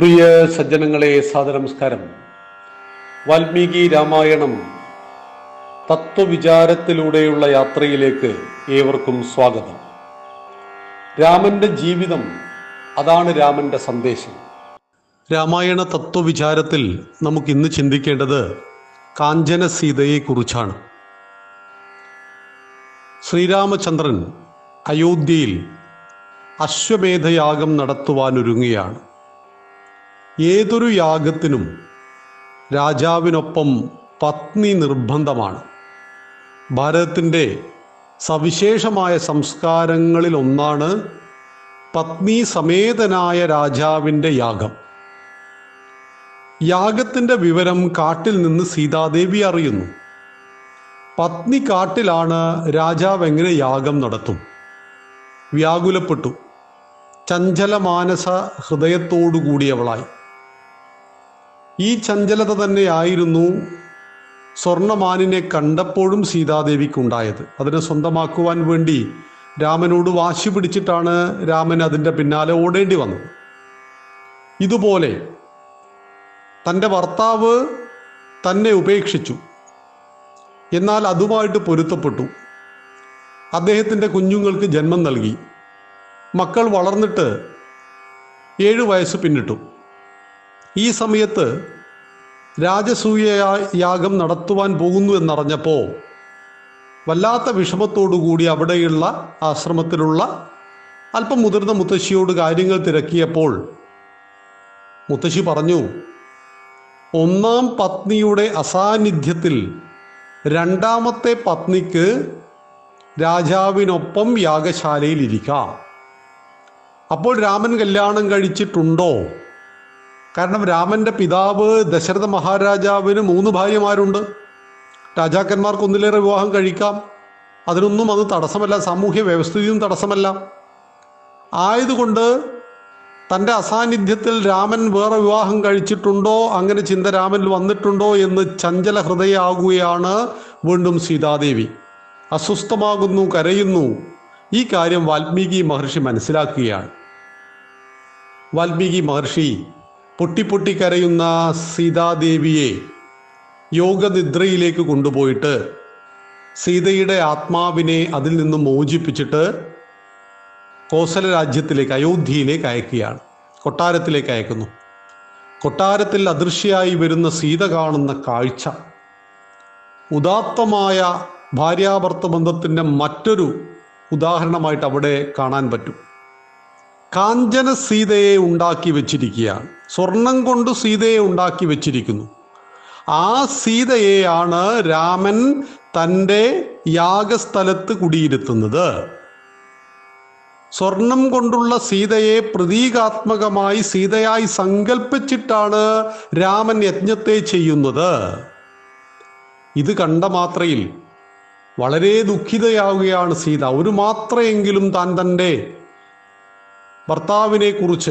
പ്രിയ സജ്ജനങ്ങളെ സാദനമസ്കാരം വാൽമീകി രാമായണം തത്വവിചാരത്തിലൂടെയുള്ള യാത്രയിലേക്ക് ഏവർക്കും സ്വാഗതം. രാമന്റെ ജീവിതം അതാണ് രാമന്റെ സന്ദേശം. രാമായണ തത്വവിചാരത്തിൽ നമുക്ക് ഇന്ന് ചിന്തിക്കേണ്ടത് കാഞ്ചന സീതയെക്കുറിച്ചാണ് ശ്രീരാമചന്ദ്രൻ അയോധ്യയിൽ അശ്വമേധയാഗം നടത്തുവാനൊരുങ്ങുകയാണ്. ഏതൊരു യാഗത്തിനും രാജാവിനൊപ്പം പത്നി നിർബന്ധമാണ്. ഭാരതത്തിന്റെ സവിശേഷമായ സംസ്കാരങ്ങളിൽ ഒന്നാണ് പത്നി സമേതനായ രാജാവിന്റെ യാഗം. യാഗത്തിന്റെ വിവരം കാട്ടിൽ നിന്ന് സീതാദേവി അറിയുന്നു. പത്നി കാട്ടിലാണ് രാജാവ് എങ്ങനെ യാഗം നടത്തും. വ്യാകുലപ്പെട്ടു. ചഞ്ചലമാനസ ഹൃദയത്തോടുകൂടിയവളായി. ഈ ചഞ്ചലത തന്നെയായിരുന്നു സ്വർണമാനിനെ കണ്ടപ്പോഴും സീതാദേവിക്കുണ്ടായത്. അതിനെ സ്വന്തമാക്കുവാൻ വേണ്ടി രാമനോട് വാശി പിടിച്ചിട്ടാണ് രാമൻ അതിന്റെ പിന്നാലെ ഓടേണ്ടി വന്നത്. ഇതുപോലെ തന്റെ ഭർത്താവ് തന്നെ ഉപേക്ഷിച്ചു. എന്നാൽ അതുമായിട്ട് പൊരുത്തപ്പെട്ടു. അദ്ദേഹത്തിന്റെ കുഞ്ഞുങ്ങൾക്ക് ജന്മം നൽകി. മക്കൾ വളർന്നിട്ട് ഏഴു വയസ്സ് പിന്നിട്ടു. ഈ സമയത്ത് രാജസൂയ യാഗം നടത്തുവാൻ പോകുന്നു എന്നറിഞ്ഞപ്പോൾ വല്ലാത്ത വിഷമത്തോടുകൂടി അവിടെയുള്ള ആശ്രമത്തിലുള്ള അല്പം മുതിർന്ന മുത്തശ്ശിയോട് കാര്യങ്ങൾ തിരക്കിയപ്പോൾ മുത്തശ്ശി പറഞ്ഞു ഒന്നാം പത്നിയുടെ അസാന്നിധ്യത്തിൽ രണ്ടാമത്തെ പത്നിക്ക് രാജാവിനൊപ്പം യാഗശാലയിൽ ഇരിക്കാം. അപ്പോൾ രാമൻ കല്യാണം കഴിച്ചിട്ടുണ്ടോ? കാരണം രാമന്റെ പിതാവ് ദശരഥ മഹാരാജാവിന് മൂന്ന് ഭാര്യമാരുണ്ട്. രാജാക്കന്മാർക്ക് ഒന്നിലേറെ വിവാഹം കഴിക്കാം. അതിനൊന്നും അത് തടസ്സമല്ല സാമൂഹ്യ വ്യവസ്ഥിതിയും തടസ്സമല്ല. ആയതുകൊണ്ട് തന്റെ അസാന്നിധ്യത്തിൽ രാമൻ വേറെ വിവാഹം കഴിച്ചിട്ടുണ്ടോ അങ്ങനെ ചിന്ത രാമനിൽ വന്നിട്ടുണ്ടോ എന്ന് ചഞ്ചല ഹൃദയാകുകയാണ് വീണ്ടും സീതാദേവി. അസ്വസ്ഥമാകുന്നു കരയുന്നു. ഈ കാര്യം വാൽമീകി മഹർഷി മനസ്സിലാക്കുകയാണ്. വാൽമീകി മഹർഷി പൊട്ടി പൊട്ടി കരയുന്ന സീതാദേവിയെ യോഗനിദ്രയിലേക്ക് കൊണ്ടുപോയിട്ട് സീതയുടെ ആത്മാവിനെ അതിൽ നിന്ന് മോചിപ്പിച്ചിട്ട് കോസല രാജ്യത്തിലേക്ക് അയോധ്യയിലേക്ക് അയക്കുകയാണ്. കൊട്ടാരത്തിലേക്ക് അയക്കുന്നു. കൊട്ടാരത്തിൽ അദൃശ്യയായി വരുന്ന സീത കാണുന്ന കാഴ്ച ഉദാത്തമായ ഭാര്യാഭർത്ത ബന്ധത്തിന്റെ മറ്റൊരു ഉദാഹരണമായിട്ട് അവിടെ കാണാൻ പറ്റും. കാഞ്ചന സീതയെ ഉണ്ടാക്കി വെച്ചിരിക്കുകയാണ്. സ്വർണം കൊണ്ട് സീതയെ ഉണ്ടാക്കി വെച്ചിരിക്കുന്നു. ആ സീതയെയാണ് രാമൻ തന്റെ യാഗസ്ഥലത്ത് കുടിയിരുത്തുന്നത്. സ്വർണം കൊണ്ടുള്ള സീതയെ പ്രതീകാത്മകമായി സീതയായി സങ്കല്പിച്ചിട്ടാണ് രാമൻ യജ്ഞത്തെ ചെയ്യുന്നത്. ഇത് കണ്ട മാത്രയിൽ വളരെ ദുഃഖിതയാവുകയാണ് സീത. ഒരു മാത്രയെങ്കിലും താൻ തന്റെ ഭർത്താവിനെ കുറിച്ച്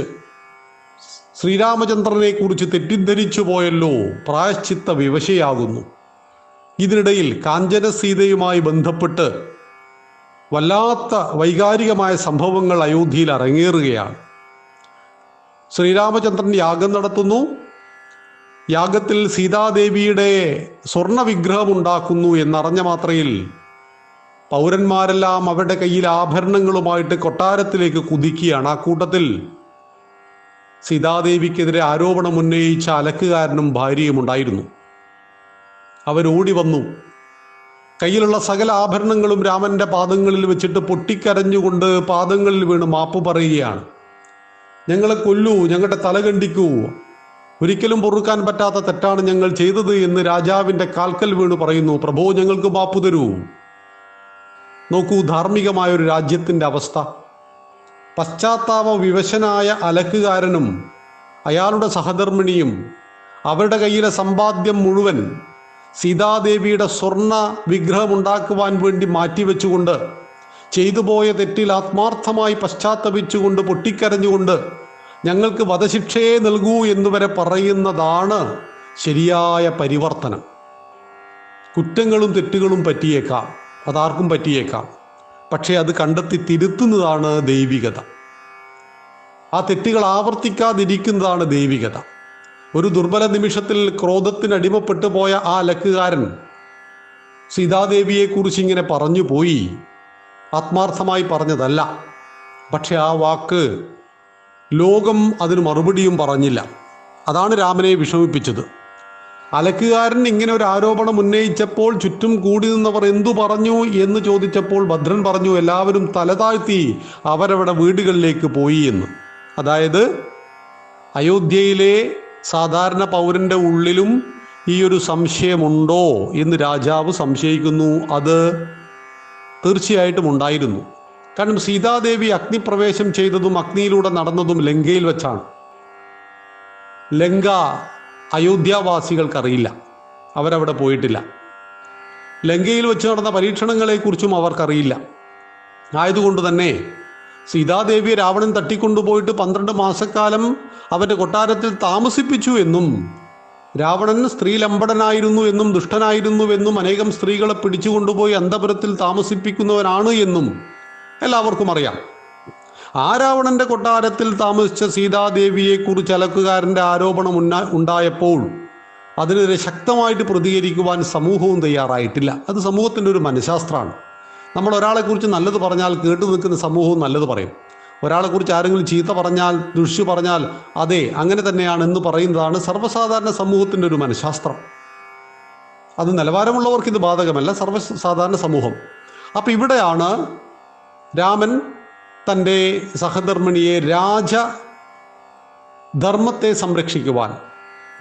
ശ്രീരാമചന്ദ്രനെ കുറിച്ച് തെറ്റിദ്ധരിച്ചു പോയല്ലോ പ്രായശ്ചിത്ത വിവശയാകുന്നു. ഇതിനിടയിൽ കാഞ്ചന സീതയുമായി ബന്ധപ്പെട്ട് വല്ലാത്ത വൈകാരികമായ സംഭവങ്ങൾ അയോധ്യയിൽ അരങ്ങേറുകയാണ്. ശ്രീരാമചന്ദ്രൻ യാഗം നടത്തുന്നു. യാഗത്തിൽ സീതാദേവിയുടെ സ്വർണ വിഗ്രഹം ഉണ്ടാക്കുന്നു എന്നറിഞ്ഞ മാത്രയിൽ പൗരന്മാരെല്ലാം അവരുടെ കയ്യിൽ ആഭരണങ്ങളുമായിട്ട് കൊട്ടാരത്തിലേക്ക് കുതിക്കുകയാണ്. ആ കൂട്ടത്തിൽ സീതാദേവിക്കെതിരെ ആരോപണം ഉന്നയിച്ച അലക്കുകാരനും ഭാര്യയും ഉണ്ടായിരുന്നു. അവരോടി വന്നു. കയ്യിലുള്ള സകല ആഭരണങ്ങളും രാമന്റെ പാദങ്ങളിൽ വെച്ചിട്ട് പൊട്ടിക്കരഞ്ഞുകൊണ്ട് പാദങ്ങളിൽ വീണ് മാപ്പ് പറയുകയാണ്. ഞങ്ങളെ കൊല്ലൂ ഞങ്ങളുടെ തല കണ്ടിക്കൂ. ഒരിക്കലും പൊറുക്കാൻ പറ്റാത്ത തെറ്റാണ് ഞങ്ങൾ ചെയ്തത് എന്ന് രാജാവിന്റെ കാൽക്കൽ വീണ് പറയുന്നു. പ്രഭോ ഞങ്ങൾക്ക് മാപ്പ് തരൂ. നോക്കൂ ധാർമ്മികമായ ഒരു രാജ്യത്തിന്റെ അവസ്ഥ. പശ്ചാത്താപ വിവശനായ അലക്കുകാരനും അയാളുടെ സഹധർമ്മിണിയും അവരുടെ കയ്യിലെ സമ്പാദ്യം മുഴുവൻ സീതാദേവിയുടെ സ്വർണ വിഗ്രഹം ഉണ്ടാക്കുവാൻ വേണ്ടി മാറ്റിവെച്ചുകൊണ്ട് ചെയ്തു പോയ തെറ്റിൽ ആത്മാർത്ഥമായി പശ്ചാത്തപിച്ചുകൊണ്ട് പൊട്ടിക്കരഞ്ഞുകൊണ്ട് ഞങ്ങൾക്ക് വധശിക്ഷയെ നൽകൂ എന്ന് വരെ പറയുന്നതാണ് ശരിയായ പരിവർത്തനം. കുറ്റങ്ങളും തെറ്റുകളും പറ്റിയേക്കാം. അതാർക്കും പറ്റിയേക്കാം. പക്ഷേ അത് കണ്ടെത്തി തിരുത്തുന്നതാണ് ദൈവികത. ആ തെറ്റുകൾ ആവർത്തിക്കാതിരിക്കുന്നതാണ് ദൈവികത. ഒരു ദുർബല നിമിഷത്തിൽ ക്രോധത്തിന് അടിമപ്പെട്ടു പോയ ആ ലക്കുകാരൻ സീതാദേവിയെക്കുറിച്ച് ഇങ്ങനെ പറഞ്ഞു പോയി. ആത്മാർത്ഥമായി പറഞ്ഞതല്ല. പക്ഷെ ആ വാക്ക് ലോകം അതിന് മറുപടിയും പറഞ്ഞില്ല. അതാണ് രാമനെ വിഷമിപ്പിച്ചത്. അലക്കുകാരൻ ഇങ്ങനെ ഒരു ആരോപണം ഉന്നയിച്ചപ്പോൾ ചുറ്റും കൂടി നിന്നവർ എന്തു പറഞ്ഞു എന്ന് ചോദിച്ചപ്പോൾ ഭദ്രൻ പറഞ്ഞു എല്ലാവരും തലതാഴ്ത്തി അവരവരുടെ വീടുകളിലേക്ക് പോയി എന്ന്. അതായത് അയോധ്യയിലെ സാധാരണ പൗരന്റെ ഉള്ളിലും ഈ ഒരു സംശയമുണ്ടോ എന്ന് രാജാവ് സംശയിക്കുന്നു. അത് തീർച്ചയായിട്ടും ഉണ്ടായിരുന്നു. കാരണം സീതാദേവി അഗ്നിപ്രവേശം ചെയ്തതും അഗ്നിയിലൂടെ നടന്നതും ലങ്കയിൽ വെച്ചാണ്. ലങ്ക അയോധ്യാവാസികൾക്കറിയില്ല. അവരവിടെ പോയിട്ടില്ല. ലങ്കയിൽ വെച്ച് നടന്ന പരീക്ഷണങ്ങളെക്കുറിച്ചും അവർക്കറിയില്ല. ആയതുകൊണ്ട് തന്നെ സീതാദേവിയെ രാവണൻ തട്ടിക്കൊണ്ടുപോയിട്ട് പന്ത്രണ്ട് മാസക്കാലം അവന്റെ കൊട്ടാരത്തിൽ താമസിപ്പിച്ചു എന്നും രാവണൻ സ്ത്രീലമ്പടനായിരുന്നു എന്നും ദുഷ്ടനായിരുന്നു എന്നും അനേകം സ്ത്രീകളെ പിടിച്ചുകൊണ്ടുപോയി അന്തപുരത്തിൽ താമസിപ്പിക്കുന്നവനാണ് എന്നും എല്ലാവർക്കും അറിയാം. ആ രാവണന്റെ കൊട്ടാരത്തിൽ താമസിച്ച സീതാദേവിയെ കുറിച്ച് അലക്കുകാരന്റെ ആരോപണം ഉന്ന ഉണ്ടായപ്പോൾ അതിനെതിരെ ശക്തമായിട്ട് പ്രതികരിക്കുവാൻ സമൂഹവും തയ്യാറായിട്ടില്ല. അത് സമൂഹത്തിന്റെ ഒരു മനഃശാസ്ത്രമാണ്. നമ്മൾ ഒരാളെക്കുറിച്ച് നല്ലത് പറഞ്ഞാൽ കേട്ടു നിൽക്കുന്ന സമൂഹവും നല്ലത് പറയും. ഒരാളെക്കുറിച്ച് ആരെങ്കിലും ചീത്ത പറഞ്ഞാൽ ദുഷ്യു പറഞ്ഞാൽ അതെ അങ്ങനെ തന്നെയാണ് എന്ന് പറയുന്നതാണ് സർവസാധാരണ സമൂഹത്തിന്റെ ഒരു മനഃശാസ്ത്രം. അത് നിലവാരമുള്ളവർക്ക് ഇത് ബാധകമല്ല സർവസാധാരണ സമൂഹം. അപ്പം ഇവിടെയാണ് രാമൻ തന്റെ സഹധർമ്മിണിയെ രാജ ധർമ്മത്തെ സംരക്ഷിക്കുവാൻ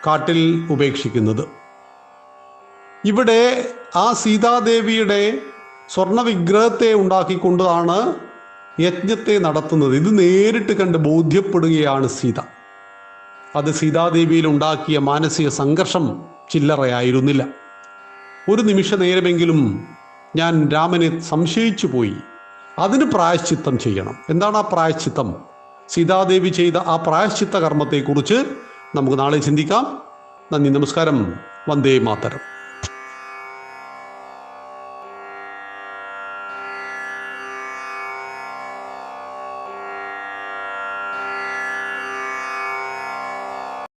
കാട്ടിൽ ഉപേക്ഷിക്കുന്നത്. ഇവിടെ ആ സീതാദേവിയുടെ സ്വർണവിഗ്രഹത്തെ ഉണ്ടാക്കിക്കൊണ്ടാണ് യജ്ഞത്തെ നടത്തുന്നത്. ഇത് നേരിട്ട് കണ്ട് ബോധ്യപ്പെടുകയാണ് സീത. അത് സീതാദേവിയിൽ ഉണ്ടാക്കിയ മാനസിക സംഘർഷം ചില്ലറയായിരുന്നില്ല. ഒരു നിമിഷ നേരമെങ്കിലും ഞാൻ രാമനെ സംശയിച്ചു പോയി അതിന് പ്രായശ്ചിത്തം ചെയ്യണം. എന്താണ് ആ പ്രായശ്ചിത്തം? സീതാദേവി ചെയ്ത ആ പ്രായശ്ചിത്ത കർമ്മത്തെക്കുറിച്ച് നമുക്ക് നാളെ ചിന്തിക്കാം. നന്ദി നമസ്കാരം. വന്ദേ മാതരം.